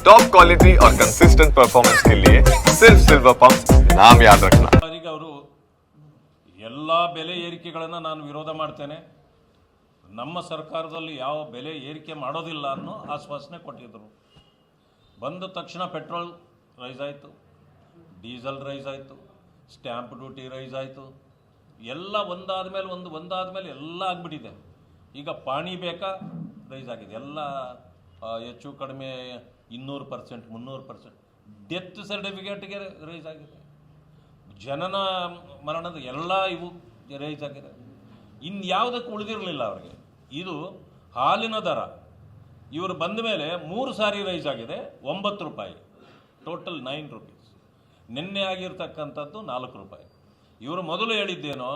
Top quality और consistent performance के लिए सिर्फ सिल्वर पंप नाम याद रखना ಅವರಿಗೆ ಅವರು ಎಲ್ಲ ಬೆಲೆ ಏರಿಕೆಗಳನ್ನು ನಾನು ವಿರೋಧ ಮಾಡ್ತೇನೆ ನಮ್ಮ ಸರ್ಕಾರದಲ್ಲಿ ಯಾವ ಬೆಲೆ ಏರಿಕೆ ಮಾಡೋದಿಲ್ಲ ಅನ್ನೋ ಆಶ್ವಾಸನೆ ಕೊಟ್ಟಿದ್ದರು ಬಂದ ತಕ್ಷಣ ಪೆಟ್ರೋಲ್ ರೈಸ್ ಆಯಿತು ಡೀಸೆಲ್ ರೈಸ್ ಆಯಿತು ಸ್ಟ್ಯಾಂಪ್ ಡ್ಯೂಟಿ ರೈಸ್ ಆಯಿತು ಎಲ್ಲ ಒಂದಾದ ಮೇಲೆ ಒಂದು ಒಂದಾದ ಮೇಲೆ ಎಲ್ಲ ಆಗಿಬಿಟ್ಟಿದೆ ಈಗ ಪಾಣಿ ಬೇಕಾ ರೈಸ್ ಆಗಿದೆ ಎಲ್ಲ ಆ, ಹೆಚ್ಚು ಕಡಿಮೆ ಇನ್ನೂರು ಪರ್ಸೆಂಟ್ ಮುನ್ನೂರು ಪರ್ಸೆಂಟ್ ಡೆತ್ ಸರ್ಟಿಫಿಕೇಟ್ಗೆ ರೈಸ್ ಆಗಿದೆ. ಜನನ ಮರಣದ ಎಲ್ಲ ಇವು ರೈಸ್ ಆಗಿದೆ. ಇನ್ಯಾವುದಕ್ಕೆ ಉಳಿದಿರಲಿಲ್ಲ ಅವರಿಗೆ. ಇದು ಹಾಲಿನ ದರ. ಇವರು ಬಂದ ಮೇಲೆ ಮೂರು ಸಾರಿ ರೈಸ್ ಆಗಿದೆ, ಒಂಬತ್ತು ರೂಪಾಯಿ. ಟೋಟಲ್ ನೈನ್ ರುಪೀಸ್ ನಿನ್ನೆ ಆಗಿರ್ತಕ್ಕಂಥದ್ದು ನಾಲ್ಕು ರೂಪಾಯಿ. ಇವರು ಮೊದಲು ಹೇಳಿದ್ದೇನೋ,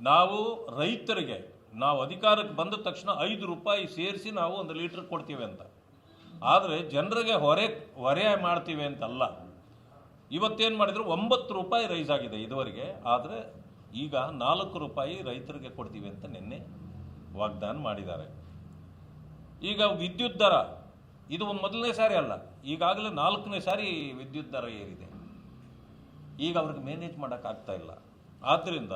ನಾವು ರೈತರಿಗೆ, ನಾವು ಅಧಿಕಾರಕ್ಕೆ ಬಂದ ತಕ್ಷಣ ಐದು ರೂಪಾಯಿ ಸೇರಿಸಿ ನಾವು ಒಂದು ಲೀಟ್ರ್ ಕೊಡ್ತೀವಿ ಅಂತ. ಆದರೆ ಜನರಿಗೆ ಹೊರೆ ಹೊರೆ ಮಾಡ್ತೀವಿ ಅಂತಲ್ಲ. ಇವತ್ತೇನು ಮಾಡಿದ್ರು ಒಂಬತ್ತು ರೂಪಾಯಿ ರೈಸ್ ಆಗಿದೆ ಇದುವರೆಗೆ. ಆದರೆ ಈಗ ನಾಲ್ಕು ರೂಪಾಯಿ ರೈತರಿಗೆ ಕೊಡ್ತೀವಿ ಅಂತ ನಿನ್ನೆ ವಾಗ್ದಾನ ಮಾಡಿದ್ದಾರೆ. ಈಗ ವಿದ್ಯುತ್ ದರ, ಇದು ಮೊದಲನೇ ಸಾರಿ ಅಲ್ಲ, ಈಗಾಗಲೇ ನಾಲ್ಕನೇ ಸಾರಿ ವಿದ್ಯುತ್ ದರ ಏರಿದೆ. ಈಗ ಅವ್ರಿಗೆ ಮ್ಯಾನೇಜ್ ಮಾಡೋಕ್ಕಾಗ್ತಾ ಇಲ್ಲ. ಆದ್ದರಿಂದ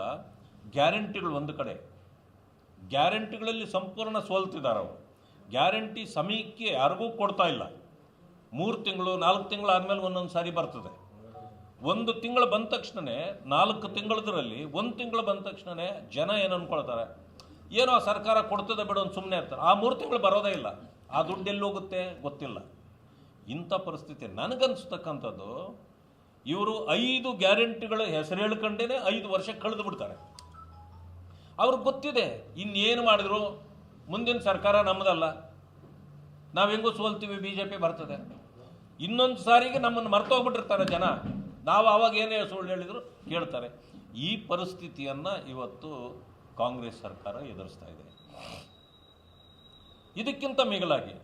ಗ್ಯಾರಂಟಿಗಳು ಒಂದು ಕಡೆ. ಗ್ಯಾರಂಟಿಗಳಲ್ಲಿ ಸಂಪೂರ್ಣ ಸೋಲ್ತಿದ್ದಾರೆ ಅವರು. ಗ್ಯಾರಂಟಿ ಸಮಯಕ್ಕೆ ಯಾರಿಗೂ ಕೊಡ್ತಾ ಇಲ್ಲ. ಮೂರು ತಿಂಗಳು, ನಾಲ್ಕು ತಿಂಗಳು ಆದಮೇಲೆ ಒಂದೊಂದು ಸಾರಿ ಬರ್ತದೆ. ಒಂದು ತಿಂಗಳು ಬಂದ ತಕ್ಷಣವೇ ನಾಲ್ಕು ತಿಂಗಳದರಲ್ಲಿ ಒಂದು ತಿಂಗಳು ಬಂದ ತಕ್ಷಣವೇ ಜನ ಏನು ಅನ್ಕೊಳ್ತಾರೆ? ಏನೋ ಸರ್ಕಾರ ಕೊಡ್ತದೆ ಬಿಡು ಒಂದು ಸುಮ್ಮನೆ ಇರ್ತಾರೆ. ಆ ಮೂರು ತಿಂಗಳು ಬರೋದೇ ಇಲ್ಲ. ಆ ದುಡ್ಡು ಎಲ್ಲಿ ಹೋಗುತ್ತೆ ಗೊತ್ತಿಲ್ಲ. ಇಂಥ ಪರಿಸ್ಥಿತಿ ನನಗನ್ಸ್ತಕ್ಕಂಥದ್ದು, ಇವರು ಐದು ಗ್ಯಾರಂಟಿಗಳ ಹೆಸರು ಹೇಳ್ಕೊಂಡೇ ಐದು ವರ್ಷ ಕಳೆದು ಬಿಡ್ತಾರೆ. ಅವ್ರಿಗೆ ಗೊತ್ತಿದೆ ಇನ್ನೇನು ಮಾಡಿದ್ರು? ಮುಂದಿನ ಸರ್ಕಾರ ನಮ್ಮದಲ್ಲ. ನಾವು ಹೆಂಗೂ ಸೋಲ್ತೀವಿ ಬಿ ಜೆ ಪಿ ಬರ್ತದೆ. ಇನ್ನೊಂದು ಸಾರಿಗೆ ನಮ್ಮನ್ನು ಮರ್ತೋಗ್ಬಿಟ್ಟಿರ್ತಾರೆ ಜನ. ನಾವು ಆವಾಗ ಏನೇ ಸುಳ್ಳು ಹೇಳಿದ್ರು ಕೇಳ್ತಾರೆ. ಈ ಪರಿಸ್ಥಿತಿಯನ್ನು ಇವತ್ತು ಕಾಂಗ್ರೆಸ್ ಸರ್ಕಾರ ಎದುರಿಸ್ತಾ ಇದೆ. ಇದಕ್ಕಿಂತ ಮಿಗಿಲಾಗಿ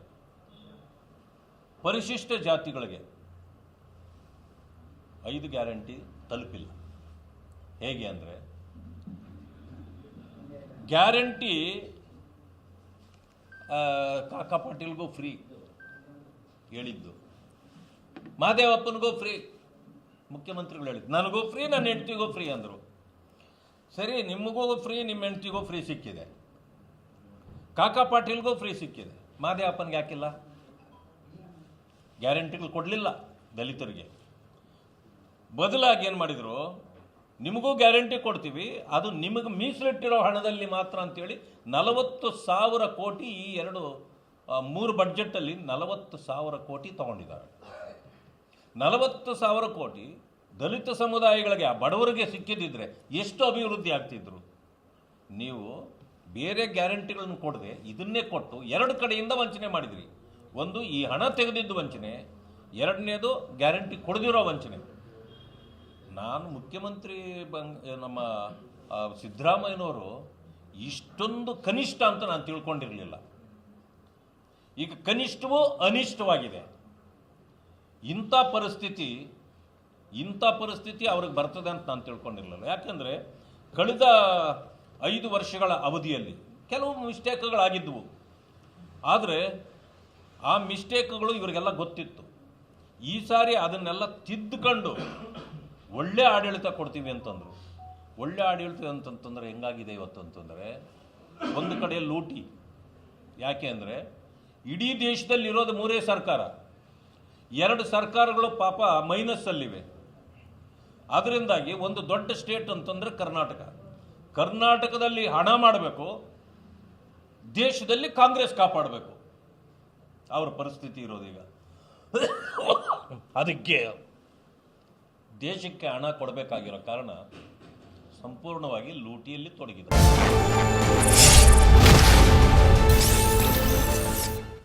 ಪರಿಶಿಷ್ಟ ಜಾತಿಗಳಿಗೆ ಐದು ಗ್ಯಾರಂಟಿ ತಲುಪಿಲ್ಲ. ಹೇಗೆ ಅಂದರೆ ಗ್ಯಾರಂಟಿ ಕಾಕಾ ಪಾಟೀಲ್ಗೂ ಫ್ರೀ ಹೇಳಿದ್ದು. ಮಹದೇವಪ್ಪನಿಗೂ ಫ್ರೀ. ಮುಖ್ಯಮಂತ್ರಿಗಳು ಹೇಳಿದ್ದು. ನನಗೂ ಫ್ರೀ, ನನ್ನ ಹೆಂಡ್ತಿಗೂ ಫ್ರೀ ಅಂದರು. ಸರಿ, ನಿಮಗೂ ಫ್ರೀ, ನಿಮ್ಮ ಹೆಂಡ್ತಿಗೂ ಫ್ರೀ ಸಿಕ್ಕಿದೆ. ಕಾಕಾ ಪಾಟೀಲ್ಗೂ ಫ್ರೀ ಸಿಕ್ಕಿದೆ. ಮಾದೇವಪ್ಪನಿಗೆ ಯಾಕಿಲ್ಲ? ಗ್ಯಾರಂಟಿಗಳು ಕೊಡಲಿಲ್ಲ ದಲಿತರಿಗೆ. ಬದಲಾಗಿ ಏನು ಮಾಡಿದರು? ನಿಮಗೂ ಗ್ಯಾರಂಟಿ ಕೊಡ್ತೀವಿ. ಅದು ನಿಮಗೆ ಮೀಸಲಿಟ್ಟಿರೋ ಹಣದಲ್ಲಿ ಮಾತ್ರ ಅಂತೇಳಿ ನಲವತ್ತು ಸಾವಿರ ಕೋಟಿ ಈ ಎರಡು ಮೂರು ಬಡ್ಜೆಟಲ್ಲಿ ನಲವತ್ತು ಸಾವಿರ ಕೋಟಿ ತಗೊಂಡಿದ್ದಾರೆ. ನಲವತ್ತು ಸಾವಿರ ಕೋಟಿ ದಲಿತ ಸಮುದಾಯಗಳಿಗೆ, ಆ ಬಡವರಿಗೆ ಸಿಕ್ಕಿದ್ದಿದ್ರೆ ಎಷ್ಟು ಅಭಿವೃದ್ಧಿ ಆಗ್ತಿದ್ರು? ನೀವು ಬೇರೆ ಗ್ಯಾರಂಟಿಗಳನ್ನು ಕೊಡದೆ ಇದನ್ನೇ ಕೊಟ್ಟು ಎರಡು ಕಡೆಯಿಂದ ವಂಚನೆ ಮಾಡಿದ್ರಿ. ಒಂದು, ಈ ಹಣ ತೆಗೆದಿದ್ದು ವಂಚನೆ. ಎರಡನೇದು, ಗ್ಯಾರಂಟಿ ಕೊಡದಿರೋ ವಂಚನೆ. ನಾನು ಮುಖ್ಯಮಂತ್ರಿ ಬಂಗ್ ನಮ್ಮ ಸಿದ್ದರಾಮಯ್ಯನವರು ಇಷ್ಟೊಂದು ಕನಿಷ್ಠ ಅಂತ ನಾನು ತಿಳ್ಕೊಂಡಿರಲಿಲ್ಲ. ಈಗ ಕನಿಷ್ಠವೂ ಅನಿಷ್ಟವಾಗಿದೆ ಇಂಥ ಪರಿಸ್ಥಿತಿ ಇಂಥ ಪರಿಸ್ಥಿತಿ ಅವ್ರಿಗೆ ಬರ್ತದೆ ಅಂತ ನಾನು ತಿಳ್ಕೊಂಡಿರಲಿಲ್ಲ. ಯಾಕಂದರೆ ಕಳೆದ ಐದು ವರ್ಷಗಳ ಅವಧಿಯಲ್ಲಿ ಕೆಲವು ಮಿಸ್ಟೇಕ್ಗಳಾಗಿದ್ದವು ಆದರೆ ಆ ಮಿಸ್ಟೇಕ್ಗಳು ಇವರಿಗೆಲ್ಲ ಗೊತ್ತಿತ್ತು. ಈ ಸಾರಿ ಅದನ್ನೆಲ್ಲ ತಿದ್ದುಕೊಂಡು ಒಳ್ಳೆ ಆಡಳಿತ ಕೊಡ್ತೀವಿ ಅಂತಂದರು. ಒಳ್ಳೆ ಆಡಳಿತ ಅಂತಂತಂದರೆ ಹೆಂಗಾಗಿದೆ ಇವತ್ತು ಅಂತಂದರೆ, ಒಂದು ಕಡೆ ಲೂಟಿ. ಯಾಕೆ ಅಂದರೆ, ಇಡೀ ದೇಶದಲ್ಲಿ ಇರೋದು ಮೂರೇ ಸರ್ಕಾರ. ಎರಡು ಸರ್ಕಾರಗಳು ಪಾಪ ಮೈನಸ್ಸಲ್ಲಿವೆ ಅದರಿಂದಾಗಿ ಒಂದು ದೊಡ್ಡ ಸ್ಟೇಟ್ ಅಂತಂದರೆ ಕರ್ನಾಟಕ. ಕರ್ನಾಟಕದಲ್ಲಿ ಹಣ ಮಾಡಬೇಕು, ದೇಶದಲ್ಲಿ ಕಾಂಗ್ರೆಸ್ ಕಾಪಾಡಬೇಕು. ಅವ್ರ ಪರಿಸ್ಥಿತಿ ಇರೋದೀಗ ಅದಕ್ಕೆ ದೇಶಕ್ಕೆ ಹಣ ಕೊಡಬೇಕಾಗಿರೋ ಕಾರಣ ಸಂಪೂರ್ಣವಾಗಿ ಲೂಟಿಯಲ್ಲಿ ತೊಡಗಿದೆ